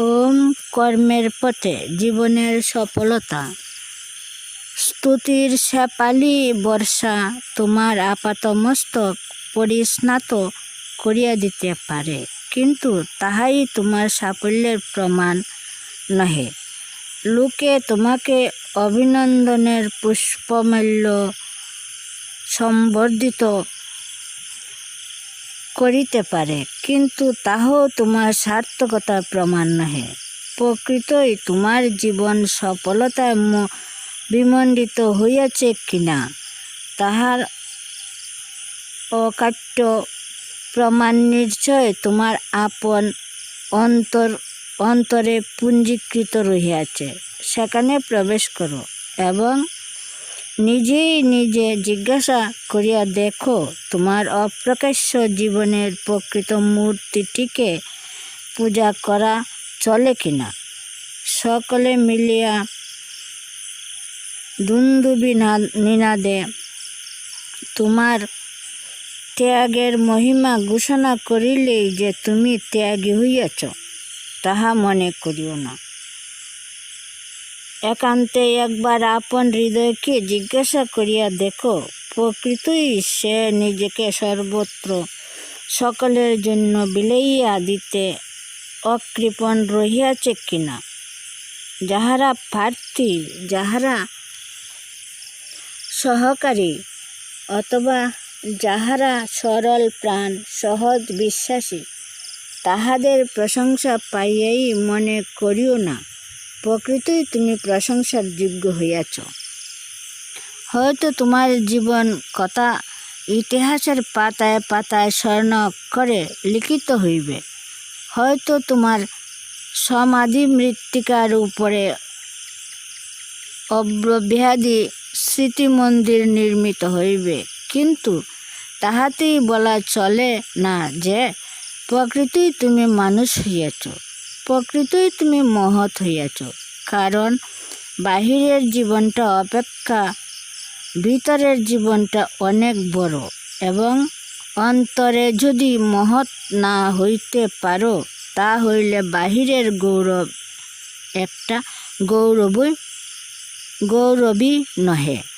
ওম কর্মের পথে জীবনের সফলতা। স্তুতির শেপালি বর্ষা তোমার আপাতমস্তক পরিস্নাত করিয়া দিতে পারে, কিন্তু তাহাই তোমার সাফল্যের প্রমাণ নহে। লোকে তোমাকে অভিনন্দনের পুষ্পমাল্য সম্বর্ধিত করিতে পারে, কিন্তু তাহাও তোমার সার্থকতার প্রমাণ নহে। প্রকৃতই তোমার জীবন সফলতায় বিমণ্ডিত হইয়াছে কিনা, তাহার অকাট্য প্রমাণ নিশ্চয় তোমার আপন অন্তর, অন্তরে পুঞ্জীকৃত রহিয়াছে। সেখানে প্রবেশ করো এবং নিজেই নিজে জিজ্ঞাসা করিয়া দেখো, তোমার অপ্রকাশ্য জীবনের প্রকৃত মূর্তিটিকে পূজা করা চলে কিনা। সকলে মিলিয়া দুন্দুবি নিনাদে তোমার ত্যাগের মহিমা ঘোষণা করিলেই যে তুমি ত্যাগী হইয়াছ, তাহা মনে করিও না। একান্তে একবার আপন হৃদয়কে জিজ্ঞাসা করিয়া দেখো, প্রকৃতই সে নিজেকে সর্বত্র সকলের জন্য বিলাইয়া দিতে অকৃপণ রহিয়াছে কিনা। যাহারা প্রার্থী, যাহারা সহকারী, অথবা যাহারা সরল প্রাণ, সহজ বিশ্বাসী, তাহাদের প্রশংসা পাইয়াই মনে করিও না। প্রকৃতই তুমি প্রশংসার যোগ্য হইয়াছ। হয়তো তোমার জীবন কথা ইতিহাসের পাতায় পাতায় স্বর্ণ করে লিখিত হইবে। হয়তো তোমার সমাধি মৃত্তিকার উপরে অব্রব্যাধি স্মৃতি মন্দির নির্মিত হইবে, কিন্তু তাহাতেই বলা চলে না যে প্রকৃতি তুমি মানুষ হইয়াছ। প্রকৃতই তুমি মহৎ হইয়াছ। কারণ বাহিরের জীবনটা অপেক্ষা, ভিতরের জীবনটা অনেক বড় এবং অন্তরে যদি মহৎ না হইতে পারো, তা হইলে বাহিরের গৌরব একটা গৌরবই গৌরবই নহে।